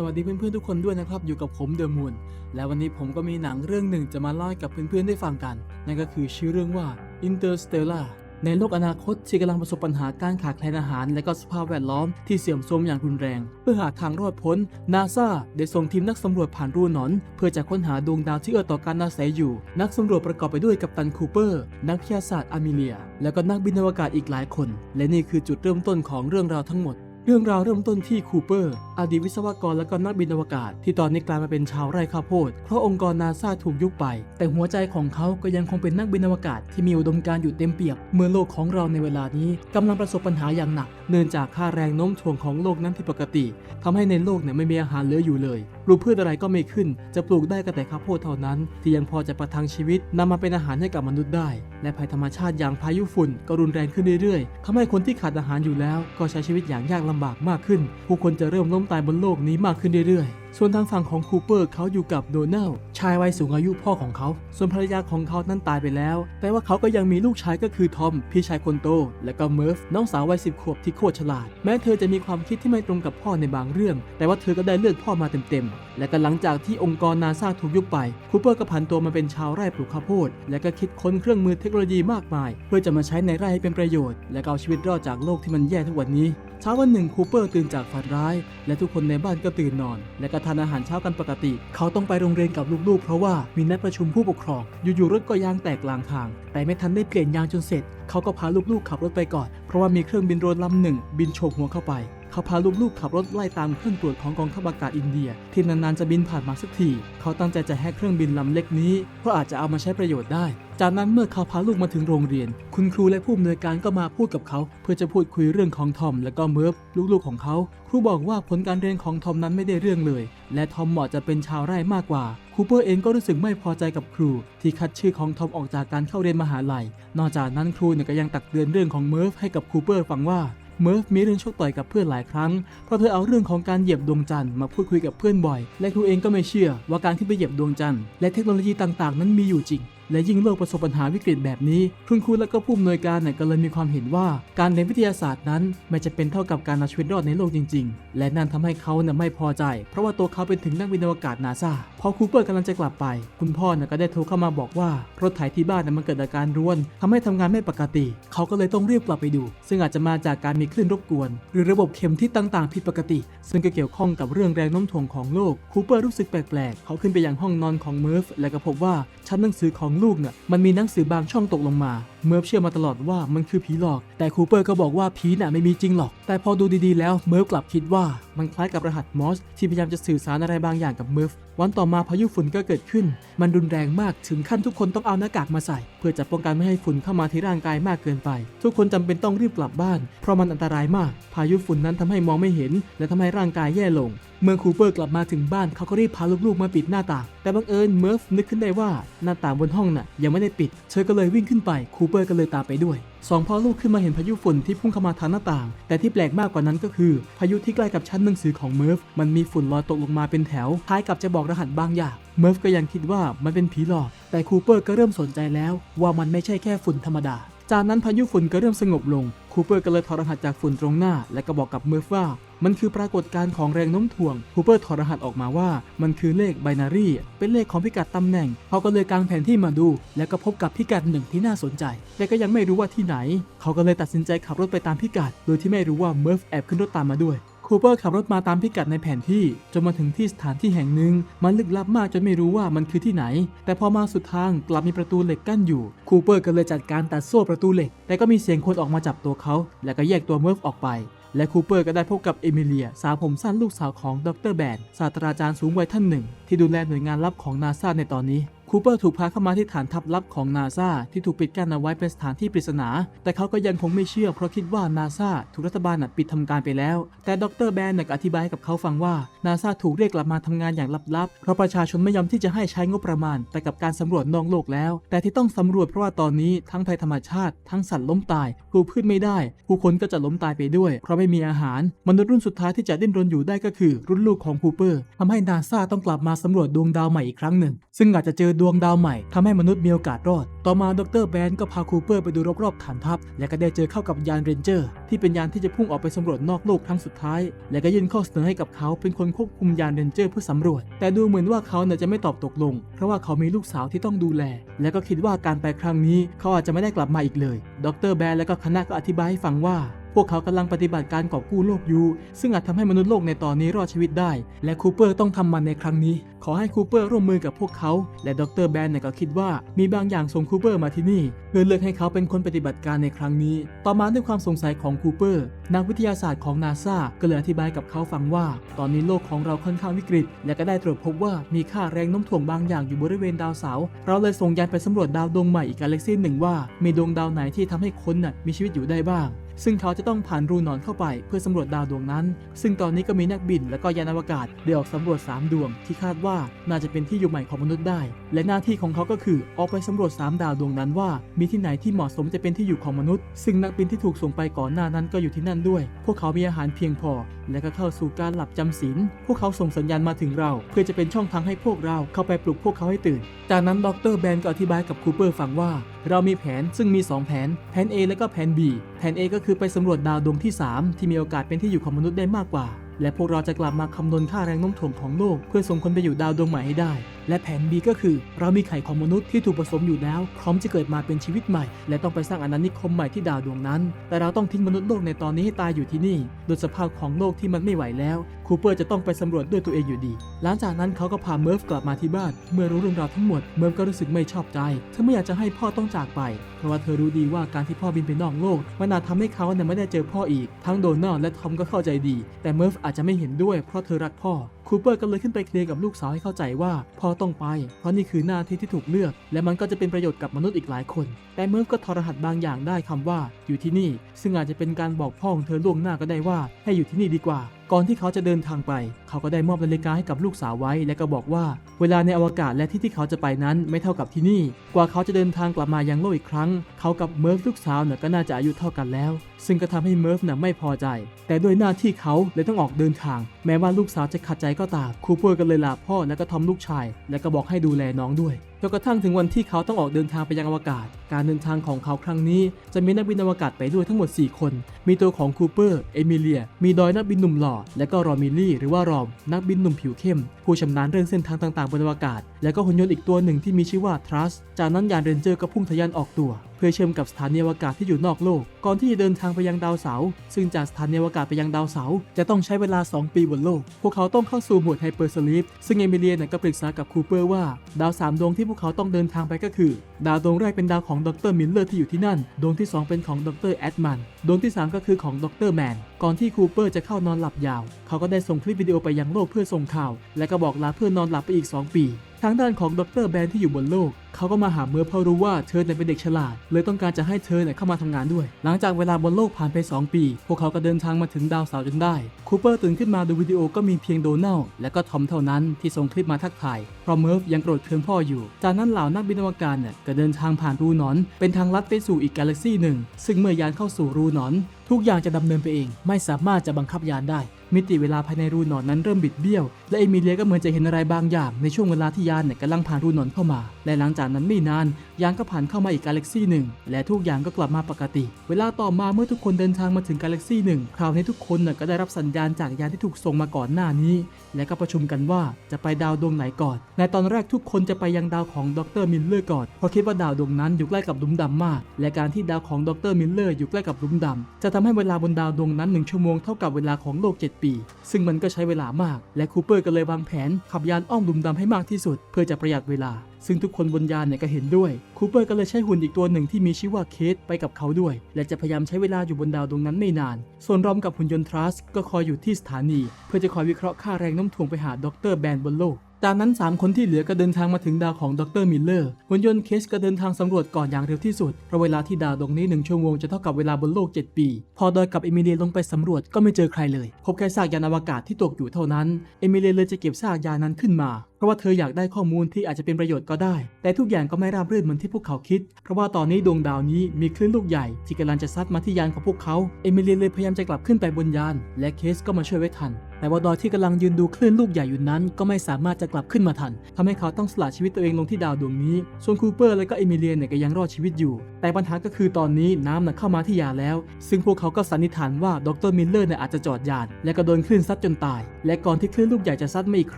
สวัสดีเพื่อนๆทุกคนด้วยนะครับอยู่กับผมเดอะมูนและวันนี้ผมก็มีหนังเรื่องหนึ่งจะมาเล่าให้กับเพื่อนๆได้ฟังกัน นั่นก็คือชื่อเรื่องว่า Interstellar ในโลกอนาคตที่กำลังประสบปัญหาการขาดแคลนอาหาร และก็สภาพแวดล้อมที่เสื่อมโทรมอย่างรุนแรง เพื่อหาทางรอดพ้นนาซาได้ส่งทีมนักสำรวจผ่านรูหนอน เพื่อจะค้นหาดวงดาวที่เอื้อต่อการอาศัยอยู่ นักสำรวจประกอบไปด้วยกัปตันคูเปอร์ นักวิทยาศาสตร์อามิเลีย และก็นักบินอวกาศอีกหลายคน และนี่คือจุดเริ่มต้นของเรื่องราวทั้งหมด เรื่องราวเริ่มต้นที่คูเปอร์ อดีตวิศวกรและก็นักบินอวกาศ ที่ตอนนี้กลายมาเป็นชาวไร่ข้าวโพด เพราะองค์กรนาซาถูกยุบไป แต่หัวใจของเขาก็ยังคงเป็นนักบินอวกาศที่มีอุดมการณ์อยู่เต็มเปี่ยมเมื่อโลกของเราในเวลานี้กำลังประสบปัญหาอย่างหนัก เนื่องจากค่าแรงโน้มถ่วงของโลกนั้นผิดปกติทำให้ในโลกเนี่ยไม่มีอาหารเหลืออยู่เลยปลูกพืชอะไรก็ไม่ขึ้น จะปลูกได้ก็แต่ข้าวโพดเท่านั้น ที่ยังพอจะประทังชีวิตนำมาเป็นอาหารให้กับมนุษย์ได้ และภัยธรรมชาติอย่างพายุฝุ่นก็รุนแรงขึ้นเรื่อยๆทำให้คนที่ขาดอาหารอยู่แล้ว ก็ใช้ชีวิตอย่างยากลำบากมากขึ้น ผู้คนจะเริ่มล้มตายบนโลกนี้มากขึ้นเรื่อยส่วนทางฝั่งของคูเปอร์เขาอยู่กับโดนัลด์ชายวัยสูงอายุพ่อของเขา ส่วนภรรยาของเขานั้นตายไปแล้ว แต่ว่าเขาก็ยังมีลูกชายก็คือทอม พี่ชายคนโต และก็เมิร์ฟน้องสาววัยสิบขวบที่โคตรฉลาด แม้เธอจะมีความคิดที่ไม่ตรงกับพ่อในบางเรื่อง แต่ว่าเธอก็ได้เลือกพ่อมาเต็มๆ และก็หลังจากที่องค์กรนาซาถูกยุบไป คูเปอร์ก็ผันตัวมาเป็นชาวไร่ปลูกข้าวโพด และก็คิดค้นเครื่องมือเทคโนโลยีมากมาย เพื่อจะมาใช้ในไร่ให้เป็นประโยชน์ และก็เอาชีวิตรอดจากโลกที่มันแย่ทุกวันนี้ เช้าวันหนึ่งคูเปอร์ตื่นจากฝันร้าย และทุกคนในบ้านก็ตื่นนอน และก็ทานอาหารเช้ากันปกติ เขาต้องไปโรงเรียนกับลูกๆ เพราะว่ามีนัดประชุมผู้ปกครอง อยู่ๆรถก็ยางแตกกลางทาง แต่ไม่ทันได้เปลี่ยนยางจนเสร็จ เขาก็พาลูกๆขับรถไปก่อน เพราะว่ามีเครื่องบินโดรนลำหนึ่ง บินโฉบหัวเข้าไป เขาพาลูกๆขับรถไล่ตามเครื่องตรวจของกองทัพอากาศอินเดีย ที่นานๆจะบินผ่านมาสักที เขาตั้งใจจะแฮกเครื่องบินลำเล็กนี้ เพราะอาจจะเอามาใช้ประโยชน์ได้ จากนั้นเมื่อเขาพาลูกมาถึงโรงเรียน คุณครูและผู้อำนวยการก็มาพูดกับเขา เพื่อจะพูดคุยเรื่องของทอม และก็เมิร์ฟลูกๆของเขา ครูบอกว่าผลการเรียนของทอมนั้นไม่ได้เรื่องเลย และทอมเหมาะจะเป็นชาวไร่มากกว่าคูเปอร์เองก็รู้สึกไม่พอใจกับครู ที่คัดชื่อของทอมออกจากการเข้าเรียนมหาลัย นอกจากนั้นครูเนี่ยก็ยังตักเตือนเรื่องของเมิร์ฟให้กับคูเปอร์ฟังว่า เมิร์ฟมีเรื่องชกต่อยกับเพื่อนหลายครั้ง เพราะเธอเอาเรื่องของการเหยียบดวงจันทร์มาพูดคุยกับเพื่อนบ่อย และครูเองก็ไม่เชื่อว่าการขึ้นไปเหยียบดวงจันทร์และเทคโนโลยีต่างๆ นั้นมีอยู่จริง และยิ่งโลกประสบปัญหาวิกฤตแบบนี้ คุณครูและก็ผู้อำนวยการเนี่ยก็เลยมีความเห็นว่า การเรียนวิทยาศาสตร์นั้น ไม่จะเป็นเท่ากับการเอาชีวิตรอดในโลกจริง ๆ และนั่นทำให้เขาเนี่ยไม่พอใจ เพราะว่าตัวเขาเป็นถึงนักบินอวกาศนาซาพอคูเปอร์กำลังจะกลับไป คุณพ่อเนี่ยก็ได้โทรเข้ามาบอกว่ารถไถที่บ้านเนี่ยมันเกิดอาการร่วนทำให้ทำงานไม่ปกติ เขาก็เลยต้องรีบกลับไปดู ซึ่งอาจจะมาจากการมีคลื่นรบกวน หรือระบบเข็มทิศต่างๆผิดปกติ ซึ่งก็เกี่ยวข้องกับเรื่องแรงโน้มถ่วงของโลกคูเปอร์รู้สึกแปลกๆ เขาขึ้นไปยังห้องนอนของเมิร์ฟและก็พบว่าชั้นหนังสือของลูกเนี่ยมันมีหนังสือบางช่องตกลงมาเมิร์ฟเชื่อมาตลอดว่ามันคือผีหลอก แต่คูเปอร์ก็บอกว่าผีน่ะไม่มีจริงหรอก แต่พอดูดีๆแล้วเมิร์ฟกลับคิดว่ามันคล้ายกับรหัสมอสที่พยายามจะสื่อสารอะไรบางอย่างกับเมิร์ฟวันต่อมาพายุฝุ่นก็เกิดขึ้น มันรุนแรงมากถึงขั้นทุกคนต้องเอาหน้ากากมาใส่ เพื่อจะป้องกันไม่ให้ฝุ่นเข้ามาที่ร่างกายมากเกินไป ทุกคนจำเป็นต้องรีบกลับบ้าน เพราะมันอันตรายมาก พายุฝุ่นนั้นทำให้มองไม่เห็น และทำให้ร่างกายแย่ลง เมื่อคูเปอร์กลับมาถึงบ้านเขาก็รีบพาลูกๆมาปิดหน้าต่างแต่บังเอิญเมิร์ฟนึกขึ้นได้ว่าหน้าต่างบนห้องน่ะยังไม่ได้ปิด เธอก็เลยวิ่งขึ้นไปคูเปอร์ก็เลยตามไปด้วยสองพ่อลูกขึ้นมาเห็นพายุฝุ่นที่พุ่งเข้ามาทางหน้าต่าง แต่ที่แปลกมากกว่านั้นก็คือ พายุที่ใกล้กับชั้นหนังสือของเมิร์ฟมันมีฝุ่นลอยตกลงมาเป็นแถวคล้ายกับจะบอกรหัสบางอย่างเมิร์ฟก็ยังคิดว่ามันเป็นผีหลอก แต่คูเปอร์ก็เริ่มสนใจแล้ว ว่ามันไม่ใช่แค่ฝุ่นธรรมดา จากนั้นพายุฝุ่นก็เริ่มสงบลงคูเปอร์ก็เลยถอดรหัสจากฝุ่นตรงหน้า และก็บอกกับเมิร์ฟว่า มันคือปรากฏการณ์ของแรงโน้มถ่วงคูเปอร์ถอดรหัสออกมาว่ามันคือเลขไบนารีเป็นเลขของพิกัดตำแหน่งเขาก็เลยกางแผนที่มาดู แล้วก็พบกับพิกัดหนึ่งที่น่าสนใจ แต่ก็ยังไม่รู้ว่าที่ไหน เขาก็เลยตัดสินใจขับรถไปตามพิกัด โดยที่ไม่รู้ว่าเมิร์ฟแอบขึ้นรถตามมาด้วยคูเปอร์ขับรถมาตามพิกัดในแผนที่ จนมาถึงที่สถานที่แห่งหนึ่ง มันลึกลับมากจนไม่รู้ว่ามันคือที่ไหน แต่พอมาสุดทางกลับมีประตูเหล็กกั้นอยู่ คูเปอร์ก็เลยจัดการตัดโซ่ประตูเหล็ก แต่ก็มีเสียงคนออกมาจับตัวเขา และก็แยกตัวเมิร์ฟออกไป และคูเปอร์ก็ได้พบกับเอมิเลีย สาวผมสั้นลูกสาวของดรแบนศาสตราจารย์สูงวัยท่านหนึ่ง ที่ดูแลหน่วยงานลับของนาซาในตอนนี้ คูเปอร์ถูกพาเข้ามาที่ฐานทัพลับของนาซาที่ถูกปิดกั้นเอาไว้เป็นสถานที่ปริศนา แต่เขาก็ยังคงไม่เชื่อเพราะคิดว่านาซาถูกรัฐบาลน่ะปิดทำการไปแล้ว แต่ดรแบนน่ะก็อธิบายให้กับเขาฟังว่านาซาถูกเรียกกลับมาทำงานอย่างลับๆเพราะประชาชนไม่ยอมที่จะให้ใช้งบประมาณไปกับการสำรวจนอกโลกแล้ว แต่ที่ต้องสำรวจเพราะว่าตอนนี้ทั้งภัยธรรมชาติ ทั้งสัตว์ล้มตายปลูกพืชไม่ได้ ผู้คนก็จะล้มตายไปด้วย เพราะไม่มีอาหาร มนุษย์รุ่นสุดท้ายที่จะดิ้นรนอยู่ได้ก็คือ รุ่นลูกของคูเปอร์ทำให้นาซาต้องกลับมาสำรวจดวงดาวใหม่อีกครั้งหนึ่ง ซึ่งอาจจะเจอดวงดาวใหม่ทำให้มนุษย์มีโอกาสรอด ต่อมาดรแบนก็พาคูเปอร์ไปดูรอบๆฐานทัพ และก็ได้เจอเข้ากับยานเรนเจอร์ ที่เป็นยานที่จะพุ่งออกไปสำรวจนอกโลกครั้งสุดท้าย และก็ยื่นข้อเสนอให้กับเขาเป็นคนควบคุมยานเรนเจอร์เพื่อสำรวจ แต่ดูเหมือนว่าเขาเน่ยจะไม่ตอบตกลง เพราะว่าเขามีลูกสาวที่ต้องดูแล และก็คิดว่าการไปครั้งนี้เขาอาจจะไม่ได้กลับมาอีกเลย ดรแบนและก็คณะก็อธิบายให้ฟังว่าพวกเขากำลังปฏิบัติการกอบกู้โลกอยู่ ซึ่งอาจทำให้มนุษย์โลกในตอนนี้รอดชีวิตได้ และคูเปอร์ต้องทำมันในครั้งนี้ขอให้คูเปอร์ร่วมมือกับพวกเขา และดรแบนเนี่ยก็คิดว่ามีบางอย่างส่งคูเปอร์มาที่นี่ เพื่อเลือกให้เขาเป็นคนปฏิบัติการในครั้งนี้ ต่อมาด้วยความสงสัยของคูเปอร์ นักวิทยาศาสตร์ของนาซาก็เลยอธิบายกับเขาฟังว่า ตอนนี้โลกของเราค่อนข้างวิกฤต และก็ได้ตรวจพบว่ามีค่าแรงโน้มถ่วงบางอย่างอยู่บริเวณดาวเสาร์เราเลยส่งยานไปสำรวจดาวดวงใหม่อีกกาแล็กซีหนึ่งว่ามีดวงดาวไหนที่ทำให้คนน่ะมีชีวิตอยู่ได้บ้างซึ่งเขาจะต้องผ่านรูหนอนเข้าไปเพื่อสำรวจดาวดวงนั้น ซึ่งตอนนี้ก็มีนักบินและก็ยานอวกาศได้ออกสำรวจ 3 ดวงที่คาดว่าน่าจะเป็นที่อยู่ใหม่ของมนุษย์ได้ และหน้าที่ของเขาก็คือออกไปสำรวจ 3 ดาวดวงนั้นว่า มีที่ไหนที่เหมาะสมจะเป็นที่อยู่ของมนุษย์ ซึ่งนักบินที่ถูกส่งไปก่อนหน้านั้นก็อยู่ที่นั่นด้วย พวกเขามีอาหารเพียงพอ และก็เข้าสู่การหลับจำศีลพวกเขาส่งสัญญาณมาถึงเรา เพื่อจะเป็นช่องทางให้พวกเราเข้าไปปลุกพวกเขาให้ตื่น จากนั้นดรแบนก็อธิบายกับคูเปอร์ฟังว่า เรามีแผนซึ่งมี 2 แผน แผน A และก็แผน B แผน A ก็คือไปสำรวจดาวดวงที่ 3 ที่มีโอกาสเป็นที่อยู่ของมนุษย์ได้มากกว่า และพวกเราจะกลับมาคำนวณค่าแรงโน้มถ่วงของโลก เพื่อส่งคนไปอยู่ดาวดวงใหม่ให้ได้ และแผน B ก็คือ เรามีไข่ของมนุษย์ที่ถูกผสมอยู่แล้ว พร้อมจะเกิดมาเป็นชีวิตใหม่ และต้องไปสร้างอาณานิคมใหม่ที่ดาวดวงนั้น แต่เราต้องทิ้งมนุษย์โลกในตอนนี้ให้ตายอยู่ที่นี่โดยสภาพของโลกที่มันไม่ไหวแล้วคูเปอร์จะต้องไปสำรวจด้วยตัวเองอยู่ดี หลังจากนั้นเขาก็พาเมิร์ฟกลับมาที่บ้าน เมื่อรู้เรื่องราวทั้งหมด เมิร์ฟก็รู้สึกไม่ชอบใจ เธอไม่อยากจะให้พ่อต้องจากไป เพราะว่าเธอรู้ดีว่าการที่พ่อบินไปนอกโลก มันอาจทำให้เขาเนี่ยไม่ได้เจอพ่ออีก ทั้งโดนัลด์และทอมก็เข้าใจดี แต่เมิร์ฟอาจจะไม่เห็นด้วยเพราะเธอรักพ่อ คูเปอร์ก็เลยขึ้นไปเคลียร์กับลูกสาวให้เข้าใจว่าพ่อต้องไป เพราะนี่คือหน้าที่ที่ถูกเลือก และมันก็จะเป็นประโยชน์กับมนุษย์อีกหลายคน แต่เมิร์ฟก็ทอรหัสบางอย่างได้คำว่าอยู่ที่นี่ ซึ่งอาจจะเป็นการบอกพ่อของเธอล่วงหน้าก็ได้ว่าให้อยู่ที่นี่ดีกว่า ก่อนที่เขาจะเดินทางไป เขาก็ได้มอบนาฬิกาให้กับลูกสาวไว้ และก็บอกว่า เวลาในอวกาศและที่ที่เขาจะไปนั้นไม่เท่ากับที่นี่ กว่าเขาจะเดินทางกลับมายังโลกอีกครั้ง เขากับเมิร์ฟลูกสาวเนี่ยก็น่าจะอายุเท่ากันแล้ว ซึ่งก็ทำให้เมิร์ฟน่ะไม่พอใจ แต่ด้วยหน้าที่เขาเลยต้องออกเดินทาง แม้ว่าลูกสาวจะขัดใจก็ตามคูเปอร์ก็เลยลาพ่อและก็ทอมลูกชาย และก็บอกให้ดูแลน้องด้วย จนกระทั่งถึงวันที่เขาต้องออกเดินทางไปยังอวกาศ การเดินทางของเขาครั้งนี้ จะมีนักบินอวกาศไปด้วยทั้งหมด 4 คน มีตัวของคูเปอร์ เอมิเลีย มีดอยนักบินหนุ่มหล่อ และก็รอมิลลี่ หรือว่ารอม นักบินหนุ่มผิวเข้ม ผู้ชำนาญเรื่องเส้นทางต่างๆบนอวกาศ และก็หุ่นยนต์อีกตัวหนึ่งที่มีชื่อว่าทรัส จากนั้นยานเรนเจอร์ก็พุ่งทะยานออกตัว เพื่อเชื่อมกับสถานีอวกาศที่อยู่นอกโลก ก่อนที่จะเดินทางไปยังดาวเสาร์ซึ่งจากสถานีอวกาศไปยังดาวเสาร์จะต้องใช้เวลา 2 ปีบนโลก พวกเขาต้องเข้าสู่โหมดไฮเปอร์สลีปซึ่งเอมิเลียนก็ปรึกษากับคูเปอร์ว่า ดาวสามดวงที่พวกเขาต้องเดินทางไปก็คือ ดาวดวงแรกเป็นดาวของดรมิลเลอร์ที่อยู่ที่นั่น ดวงที่ 2 เป็นของดรแอดมันดวงที่ 3 ก็คือของดรแมนก่อนที่คูเปอร์จะเข้านอนหลับยาว เขาก็ได้ส่งคลิปวิดีโอไปยังโลกเพื่อส่งข่าว และก็บอกลาเพื่อนอนหลับไปอีก 2 ปี ทางด้านของดรแบนที่อยู่บนโลก เขาก็มาหาเมื่อเพราะรู้ว่าเธอเป็นเด็กฉลาด เลยต้องการจะให้เธอเข้ามาทำงานด้วย หลังจากเวลาบนโลกผ่านไป 2 ปี พวกเขาก็เดินทางมาถึงดาวเสาร์จนได้ คูเปอร์ตื่นขึ้นมาดูวิดีโอก็มีเพียงโดนัลและก็ทอมเท่านั้นที่ส่งคลิปมาทักทาย เพราะเมิร์ฟยังโกรธเคืองพ่ออยู่ จากนั้นเหล่านักบินอวกาศเนี่ยก็เดินทางผ่านรูนอน เป็นทางลัดไปสู่อีกกาแล็กซี่หนึ่ง ซึ่งเมื่อยานเข้าสู่รูนอน ทุกอย่างจะดำเนินไปเอง ไม่สามารถจะบังคับยานได้ มิติเวลาภายในรูหนอนนั้นเริ่มบิดเบี้ยว และเอมิเลียก็เหมือนจะเห็นอะไรบางอย่างในช่วงเวลาที่ยานเนี่ยกำลังผ่านรูหนอนเข้ามา และหลังจากนั้นไม่นาน ยานก็ผ่านเข้ามาอีกกาแล็กซี่หนึ่งและทุกอย่างก็กลับมาปกติ เวลาต่อมาเมื่อทุกคนเดินทางมาถึงกาแล็กซี่หนึ่งคราวนี้ทุกคนน่ะก็ได้รับสัญญาณจากยานที่ถูกส่งมาก่อนหน้านี้ และก็ประชุมกันว่าจะไปดาวดวงไหนก่อน ในตอนแรกทุกคนจะไปยังดาวของดรมิลเลอร์ก่อนเพราะคิดว่าดาวดวงนั้นอยู่ใกล้กับหลุมดำมาก และการที่ดาวของดรมิลเลอร์อยู่ใกล้กับหลุมดำจะทำให้เวลาบนดาวดวงนั้นหนึ่งชั่วโมงเท่ากับเวลาของโลก7ปี ซึ่งมันก็ใช้เวลามาก และคูเปอร์ก็เลยวางแผนขับยานอ้อมลุมดำให้มากที่สุด เพื่อจะประหยัดเวลา ซึ่งทุกคนบนยานเนี่ยก็เห็นด้วย คูเปอร์ก็เลยใช้หุ่นอีกตัวหนึ่งที่มีชื่อว่าเคทไปกับเขาด้วย และจะพยายามใช้เวลาอยู่บนดาวดวงนั้นไม่นาน ส่วนรอมกับหุ่นยนต์ทรัสก็คอยอยู่ที่สถานี เพื่อจะคอยวิเคราะห์ค่าแรงโน้มถ่วงไปหาดรแบนบนโลก จากนั้น 3 คนที่เหลือก็เดินทางมาถึงดาวของดรมิลเลอร์หุ่นยนต์เคสก็เดินทางสำรวจก่อนอย่างเร็วที่สุด เพราะเวลาที่ดาวดวงนี้ 1 ชั่วโมงจะเท่ากับเวลาบนโลก 7 ปี พอดอยกับเอมิเลียลงไปสำรวจก็ไม่เจอใครเลย พบแค่ซากยานอวกาศที่ตกอยู่เท่านั้น เอมิเลียเลยจะเก็บซากยานนั้นขึ้นมาเพราะว่าเธออยากได้ข้อมูลที่อาจจะเป็นประโยชน์ก็ได้ แต่ทุกอย่างก็ไม่ราบรื่นเหมือนที่พวกเขาคิด เพราะว่าตอนนี้ดวงดาวนี้มีคลื่นลูกใหญ่ที่กำลังจะซัดมาที่ยานของพวกเขา เอมิเลียเลยพยายามจะกลับขึ้นไปบนยาน และเคสก็มาช่วยไว้ทัน แต่ว่าดอยที่กำลังยืนดูคลื่นลูกใหญ่อยู่นั้น ก็ไม่สามารถจะกลับขึ้นมาทันทำให้เขาต้องสละชีวิตตัวเองลงที่ดาวดวงนี้ ส่วนคูเปอร์และก็เอมิเลียเนี่ยก็ยังรอดชีวิตอยู่ แต่ปัญหาก็คือตอนนี้น้ำน่ะเข้ามาที่ยานแล้ว ซึ่งพวกเขาก็สันนิษฐานว่าดรมิลเลอร์เนี่ยอาจจะจอดยานและก็โดนคลื่นซัดจนตาย และก่อนที่คลื่นลูกใหญ่จะซัดมาอีกค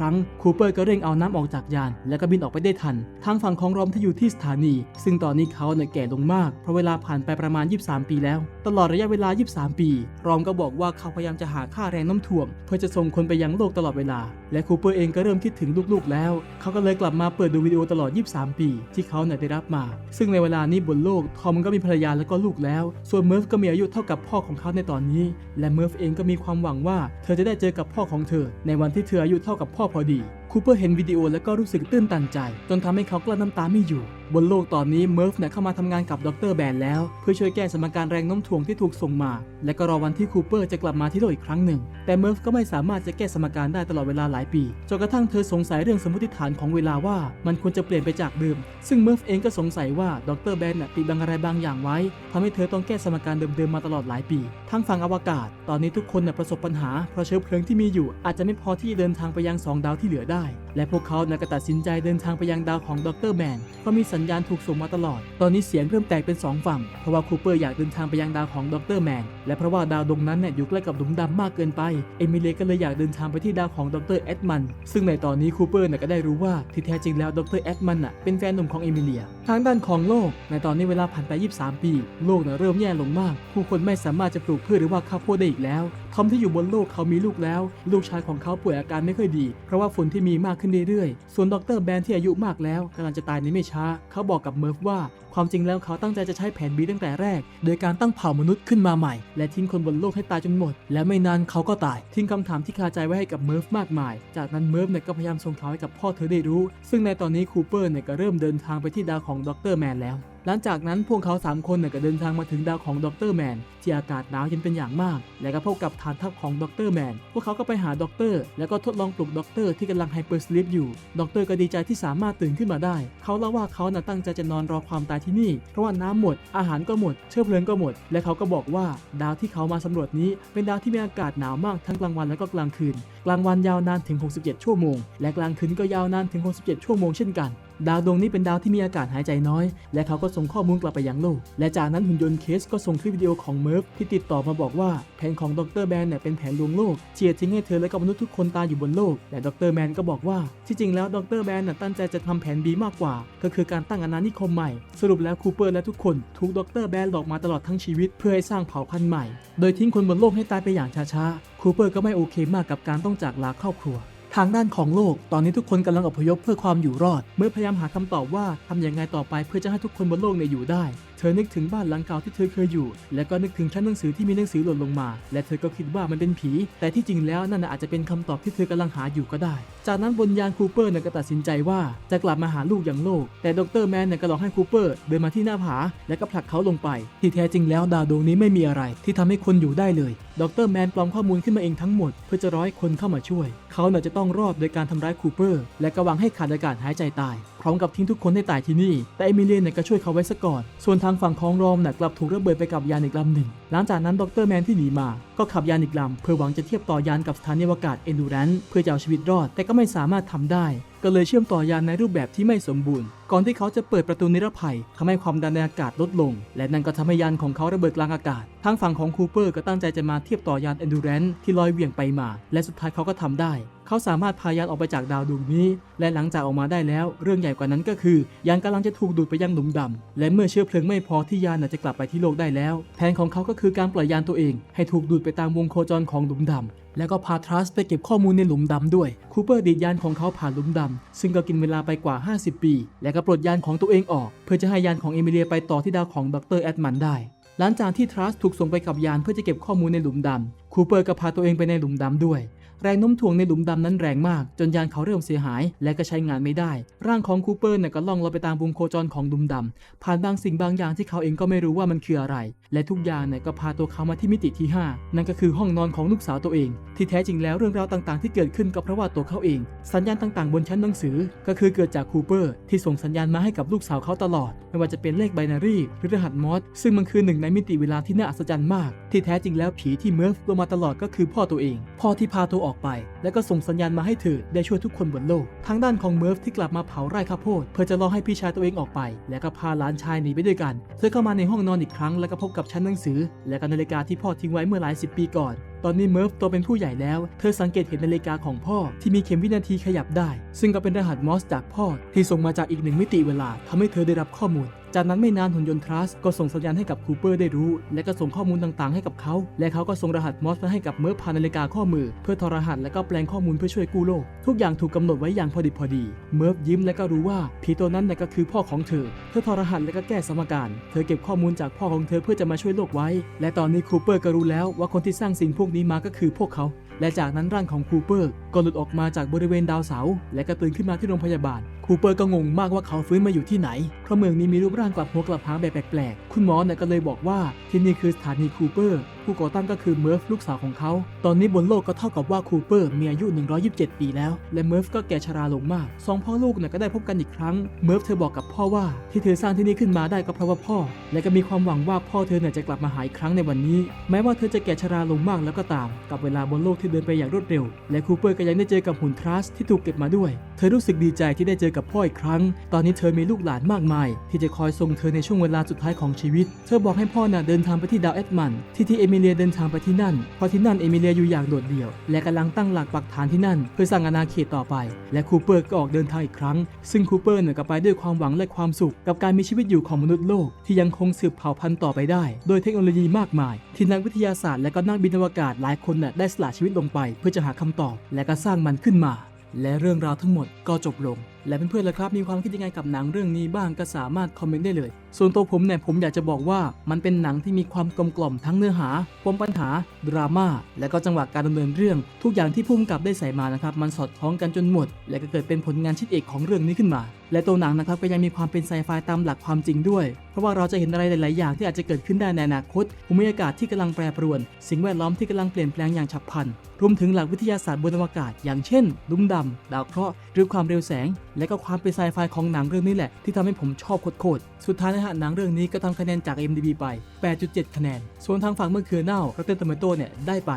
รั้งคูเปอร์ก็เร่งเอาน้ำออกจากยาน และก็บินออกไปได้ทัน ทางฝั่งของรอมที่อยู่ที่สถานี ซึ่งตอนนี้เขาเนี่ยแก่ลงมาก เพราะเวลาผ่านไปประมาณ 23 ปีแล้ว ตลอดระยะเวลา 23 ปี รอมก็บอกว่าเขาพยายามจะหาค่าแรงน้ำถ่วงเพื่อจะส่งคนไปยังโลกตลอดเวลา และคูเปอร์เองก็เริ่มคิดถึงลูกๆแล้ว เขาก็เลยกลับมาเปิดดูวิดีโอตลอด 23 ปี ที่เขาเนี่ยได้รับมา ซึ่งในเวลานี้บนโลกทอมก็มีภรรยาและก็ลูกแล้ว ส่วนเมิร์ฟก็มีอายุเท่ากับพ่อของเขาในตอนนี้ และเมิร์ฟเองก็มีความหวังว่า เธอจะได้เจอกับพ่อของเธอ ในวันที่เธออายุเท่ากับพ่อพอดี คูเปอร์เห็นวิดีโอแล้วก็รู้สึกตื้นตันใจ จนทำให้เขากลั้นน้ำตาไม่อยู่ บนโลกตอนนี้เมิร์ฟเนี่ยเข้ามาทำงานกับดรแบนแล้ว เพื่อช่วยแก้สมการแรงโน้มถ่วงที่ถูกส่งมา และก็รอวันที่คูเปอร์จะกลับมาที่โลกอีกครั้งหนึ่ง แต่เมิร์ฟก็ไม่สามารถจะแก้สมการได้ตลอดเวลาหลายปีจนกระทั่งเธอสงสัยเรื่องสมมติฐานของเวลาว่ามันควรจะเปลี่ยนไปจากเดิม ซึ่งเมิร์ฟเองก็สงสัยว่าดรแบนน่ะปิดบังอะไรบางอย่างไว้ทำให้เธอต้องแก้สมการเดิมๆมาตลอดหลายปีทั้งฝั่งอวกาศ ตอนนี้ทุกคนน่ะประสบปัญหาเพราะเชื้อเพลิงที่มีอยู่ อาจจะไม่พอที่เดินทางไปยังสองดาวที่เหลือได้ และพวกเขาน่ะก็ตัดสินใจเดินทางไปยังดาวของดรแมนเพราะมีสัญญาณถูกส่งมาตลอด ตอนนี้เสียงเริ่มแตกเป็นสองฝั่ง เพราะว่าคูเปอร์อยากเดินทางไปยังดาวของดรแมน และเพราะว่าดาวดวงนั้นเนี่ยอยู่ใกล้กับหลุมดำมากเกินไป เอมิเลก็เลยอยากเดินทางไปที่ดาวของดรแอดมัน ซึ่งในตอนนี้คูเปอร์เนี่ยก็ได้รู้ว่าที่แท้จริงแล้วดรแอดมันน่ะเป็นแฟนหนุ่มของเอมิเลีย ทางด้านของโลก ในตอนนี้เวลาผ่านไป 23 ปี โลกเนี่ยเริ่มแย่ลงมาก ผู้คนไม่สามารถจะปลูกพืชหรือว่าข้าวโพดได้อีกแล้วทอมที่อยู่บนโลกเขามีลูกแล้ว ลูกชายของเขาป่วยอาการไม่ค่อยดี เพราะว่าฝุ่นที่มีมากขึ้นเรื่อยๆ ส่วนดรแบนที่อายุมากแล้วกำลังจะตายในไม่ช้าเขาบอกกับเมิร์ฟว่า ความจริงแล้วเขาตั้งใจจะใช้แผน B ตั้งแต่แรก โดยการตั้งเผ่ามนุษย์ขึ้นมาใหม่ และทิ้งคนบนโลกให้ตายจนหมด และไม่นานเขาก็ตาย ทิ้งคำถามที่คาใจไว้ให้กับเมิร์ฟมากมาย จากนั้นเมิร์ฟเนี่ยก็พยายามส่งข่าวให้กับพ่อเธอได้รู้ ซึ่งในตอนนี้คูเปอร์เนี่ยก็เริ่มเดินทางไปที่ดาวของดรแมนแล้วหลังจากนั้นพวกเขา 3 คนเนี่ยก็เดินทางมาถึงดาวของดรแมนที่อากาศหนาวเย็นเป็นอย่างมาก และก็พบกับฐานทัพของดรแมนพวกเขาก็ไปหาดร แล้วก็ทดลองปลุกดร ที่กำลังไฮเปอร์สลิปอยู่ ดรก็ดีใจที่สามารถตื่นขึ้นมาได้ เขาเล่าว่าเขาน่ะตั้งใจจะนอนรอความตายที่นี่ เพราะว่าน้ำหมด อาหารก็หมด เชื้อเพลิงก็หมด และเขาก็บอกว่าดาวที่เขามาสำรวจนี้เป็นดาวที่มีอากาศหนาวมากทั้งกลางวันและก็กลางคืน กลางวันยาวนานถึง 67 ชั่วโมง และกลางคืนก็ยาวนานถึง 67 ชั่วโมงเช่นกัน ดาวดวงนี้เป็นดาวที่มีอากาศหายใจน้อย และเขาก็ส่งข้อมูลกลับไปยังโลก และจากนั้นหุ่นยนต์เคสก็ส่งคลิปวิดีโอของเมิร์ฟที่ติดต่อมาบอกว่าแผนของดรแบนเนี่ยเป็นแผนลวงโลกเจียดทิ้งให้เธอและก็มนุษย์ทุกคนตายอยู่บนโลกและดรแมนก็บอกว่าที่จริงแล้วดรแบนน่ะตั้งใจจะทำแผน B มากกว่า ก็คือการตั้งอาณานิคมใหม่ สรุปแล้วคูเปอร์และทุกคนถูกดรแบนหลอกมาตลอดทั้งชีวิต เพื่อให้สร้างเผ่าพันธุ์ใหม่ โดยทิ้งคนบนโลกให้ตายไปอย่างช้าๆคูเปอร์ก็ไม่โอเคมากกับการต้องจากลาครอบครัว ทางด้านของโลก ตอนนี้ทุกคนกำลังอพยพเพื่อความอยู่รอด เมื่อพยายามหาคำตอบว่าทำอย่างไงต่อไปเพื่อจะให้ทุกคนบนโลกเนี่ยอยู่ได้ เธอนึกถึงบ้านหลังเก่าที่เธอเคยอยู่ และก็นึกถึงชั้นหนังสือที่มีหนังสือหล่นลงมา และเธอก็คิดว่ามันเป็นผี แต่ที่จริงแล้วนั่นอาจจะเป็นคำตอบที่เธอกำลังหาอยู่ก็ได้ จากนั้นบนยานคูเปอร์เนี่ยก็ตัดสินใจว่าจะกลับมาหาลูกอย่างโลก แต่ดรแมนเนี่ยก็หลอกให้คูเปอร์เดินมาที่หน้าผา และก็ผลักเขาลงไป ที่แท้จริงแล้วดาวดวงนี้ไม่มีอะไร ที่ทำให้คนอยู่ได้เลย ดรแมนปลอมข้อมูลขึ้นมาเองทั้งหมด เพื่อจะร้อยคนเข้ามาช่วย เขาเนี่ยจะต้องรอดโดยการทำร้ายคูเปอร์ และก็วังให้ขาดอากาศหายใจตายพร้อมกับทิ้งทุกคนให้ตายที่นี่ แต่เอมิเลียนเนี่ยก็ช่วยเขาไว้ซะก่อน ส่วนทางฝั่งของรอมน่ะกลับถูกระเบิดไปกับยานอีกลำหนึ่ง หลังจากนั้นดรแมนที่หนีมา ก็ขับยานอีกลำเพื่อหวังจะเทียบต่อยานกับสถานีอวกาศเอนดูแรนเพื่อจะเอาชีวิตรอด แต่ก็ไม่สามารถทำได้ ก็เลยเชื่อมต่อยานในรูปแบบที่ไม่สมบูรณ์ ก่อนที่เขาจะเปิดประตูนิรภัยทำให้ความดันในอากาศลดลง และนั่นก็ทำให้ยานของเขาระเบิดกลางอากาศ ทางฝั่งของคูเปอร์ก็ตั้งใจจะมาเทียบต่อยาน Endurance ที่ลอยเวียงไปมา และสุดท้ายเขาก็ทำได้ เขาสามารถพายานออกไปจากดาวดวงนี้ และหลังจากออกมาได้แล้ว เรื่องใหญ่กว่านั้นก็คือยานกำลังจะถูกดูดไปยังหลุมดำและเมื่อเชื้อเพลิงไม่พอที่ยานจะกลับไปที่โลกได้แล้ว แผนของเขาก็คือการปล่อยยานตัวเอง ให้ถูกดูดไปตามวงโคจรของหลุมดำแล้วก็พาทรัสไปเก็บข้อมูลในหลุมดำด้วย คูเปอร์ดีดยานของเขาผ่านหลุมดำซึ่งก็กินเวลาไปกว่า 50 ปี และก็ปลดยานของตัวเองออก เพื่อจะให้ยานของเอมิเลียไปต่อที่ดาวของดรแอดมันได้หลังจากที่ทรัสถูกส่งไปกับยานเพื่อจะเก็บข้อมูลในหลุมดำคูเปอร์ก็พาตัวเองไปในหลุมดำด้วย แรงโน้มถ่วงในหลุมดำนั้นแรงมาก จนยานเขาเริ่มเสียหาย และก็ใช้งานไม่ได้ ร่างของคูเปอร์เนี่ยก็ล่องลอยไปตามวงโคจรของหลุมดำผ่านบางสิ่งบางอย่างที่เขาเองก็ไม่รู้ว่ามันคืออะไร และทุกอย่างเนี่ยก็พาตัวเขามาที่มิติที่ 5 นั่นก็คือห้องนอนของลูกสาวตัวเอง ที่แท้จริงแล้วเรื่องราวต่างๆ ที่เกิดขึ้นก็เพราะว่าตัวเขาเอง สัญญาณต่างๆ บนชั้นหนังสือ ก็คือเกิดจากคูเปอร์ที่ส่งสัญญาณมาให้กับลูกสาวเขาตลอด ไม่ว่าจะเป็นเลขไบนารีหรือรหัสมอสซึ่งมันคือหนึ่งในมิติเวลาที่น่าอัศจรรย์มาก ที่แท้จริงแล้วผีที่เมิร์ฟลงมาตลอดก็คือพ่อตัวเอง พ่อที่พาตัวออกอกไป แล้วก็ส่งสัญญาณมาให้เธอได้ช่วยทุกคนบนโลก ทางด้านของเมิร์ฟที่กลับมาเผาไร่ข้าวโพดเพื่อจะรอให้พี่ชายตัวเองออกไป แล้วก็พาหลานชายหนีไปด้วยกัน เธอเข้ามาในห้องนอนอีกครั้ง แล้วก็พบกับชั้นหนังสือ และก็นาฬิกาที่พ่อทิ้งไว้เมื่อหลายสิบปีก่อนตอนนี้เมิร์ฟโตเป็นผู้ใหญ่แล้ว เธอสังเกตเห็นนาฬิกาของพ่อที่มีเข็มวินาทีขยับได้ ซึ่งก็เป็นรหัสมอสจากพ่อที่ส่งมาจากอีกหนึ่งมิติเวลาทำให้เธอได้รับข้อมูล จากนั้นไม่นานหุ่นยนต์ทรัสก็ส่งสัญญาณให้กับคูเปอร์ได้รู้ และก็ส่งข้อมูลต่างๆให้กับเขา และเขาก็ส่งรหัสมอสมาให้กับเมิร์ฟผ่านนาฬิกาข้อมือ เพื่อทอรหัสและก็แปลงข้อมูลเพื่อช่วยกู้โลก ทุกอย่างถูกกำหนดไว้อย่างพอดิบพอดี เมิร์ฟยิ้มและก็รู้ว่าผีตัวนั้นน่ะก็คือพ่อของเธอ เธอทอรหัสและก็แก้สมการ เธอเก็บข้อมูลจากพ่อของเธอเพื่อจะมาช่วยโลกไว้ และตอนนี้คูเปอร์ก็รู้แล้วว่าคนที่สร้างสิ่งพวกนี้มาก็คือพวกเขา และจากนั้นร่างของคูเปอร์ก็หลุดออกมาจากบริเวณดาวเสา และก็ตื่นขึ้นมาที่โรงพยาบาลคูเปอร์ก็งงมากว่าเขาฟื้นมาอยู่ที่ไหน เพราะเมืองนี้มีรูปร่างกลับหัวกลับหางแบบแปลกๆ คุณหมอเนี่ยก็เลยบอกว่าที่นี่คือสถานีคูเปอร์ ผู้ก่อตั้งก็คือเมิร์ฟลูกสาวของเขา ตอนนี้บนโลกก็เท่ากับว่าคูเปอร์มีอายุ 127 ปีแล้ว และเมิร์ฟก็แก่ชราลงมากสองพ่อลูกเนี่ยก็ได้พบกันอีกครั้ง เมิร์ฟเธอบอกกับพ่อว่าที่เธอสร้างที่นี่ขึ้นมาได้ก็เพราะว่าพ่อ และก็มีความหวังว่าพ่อเธอเนี่ยจะกลับมาหายครั้งในวันนี้ แม้ว่าเธอจะแก่ชราลงมากแล้วก็ตาม กับเวลาบนโลกที่เดินไปอย่างรวดเร็ว และคูเปอร์ก็ยังได้เจอกับหุ่นทรัสที่ถูกเก็บมาด้วย เธอรู้สึกดีใจที่ได้เจอกับพ่ออีกครั้ง ตอนนี้เธอมีลูกหลานมากมาย ที่จะคอยส่งเธอในช่วงเวลาสุดท้ายของชีวิต เธอบอกให้พ่อน่ะเดินทางไปที่ดาวเอ็ดมันที่ที่เอมิเลียเดินทางไปที่นั่น เพราะที่นั่นเอมิเลียอยู่อย่างโดดเดี่ยว และกำลังตั้งหลักปักฐานที่นั่น เพื่อสร้างอาณาเขตต่อไป และคูเปอร์ก็ออกเดินทางอีกครั้ง ซึ่งคูเปอร์เนี่ยก็ไปด้วยความหวังและความสุข กับการมีชีวิตอยู่ของมนุษย์โลก ที่ยังคงสืบเผ่าพันธุ์ต่อไปได้ โดยเทคโนโลยีมากมาย ที่นักวิทยาศาสตร์และก็นักบินอวกาศหลายคนน่ะได้สละชีวิตลงไป เพื่อจะหาคำตอบ และก็สร้างมันขึ้นมา และเรื่องราวทั้งหมดก็จบลง และเพื่อนๆล่ะครับมีความคิดยังไงกับหนังเรื่องนี้บ้างก็สามารถคอมเมนต์ได้เลย ส่วนตัวผมเนี่ยผมอยากจะบอกว่ามันเป็นหนังที่มีความกลมกล่อมทั้งเนื้อหาปมปัญหา ดราม่าและก็จังหวะการดำเนินเรื่อง ทุกอย่างที่พุ่มกับได้ใส่มานะครับมันสอดคล้องกันจนหมด และก็เกิดเป็นผลงานชิ้นเอกของเรื่องนี้ขึ้นมา และตัวหนังนะครับก็ยังมีความเป็นไซไฟตามหลักความจริงด้วย เพราะว่าเราจะเห็นอะไรหลาย ๆ อย่างที่อาจจะเกิดขึ้นได้ในอนาคตภูมิอากาศที่กำลังแปรปรวน สิ่งแวดล้อมที่กำลังเปลี่ยนแปลงอย่างฉับพลันรวมถึงหลักวิทยาศาสตร์บนอวกาศ อย่างเช่นลุมดำดาวเคราะห์หรือความเร็วแสงและก็ความเป็นไซไฟของหนังเรื่องนี้แหละ ที่ทำให้ผมชอบโคตรๆสุดท้ายนะฮะหนังเรื่องนี้ก็ทำคะแนนจาก MDB ไป 8.7 คะแนน ส่วนทางฝั่งเมื่อคืนเน่า Rotten Tomato เนี่ยได้ไป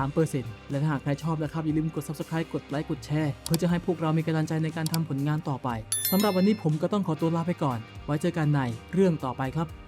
73%และถ้าหากใครชอบนะครับ อย่าลืมกด Subscribe กดไลค์กดแชร์เพื่อจะให้พวกเรามีกำลังใจในการทำผลงานต่อไปสำหรับวันนี้ผมก็ต้องขอตัวลาไปก่อน ไว้เจอกันในเรื่องต่อไปครับ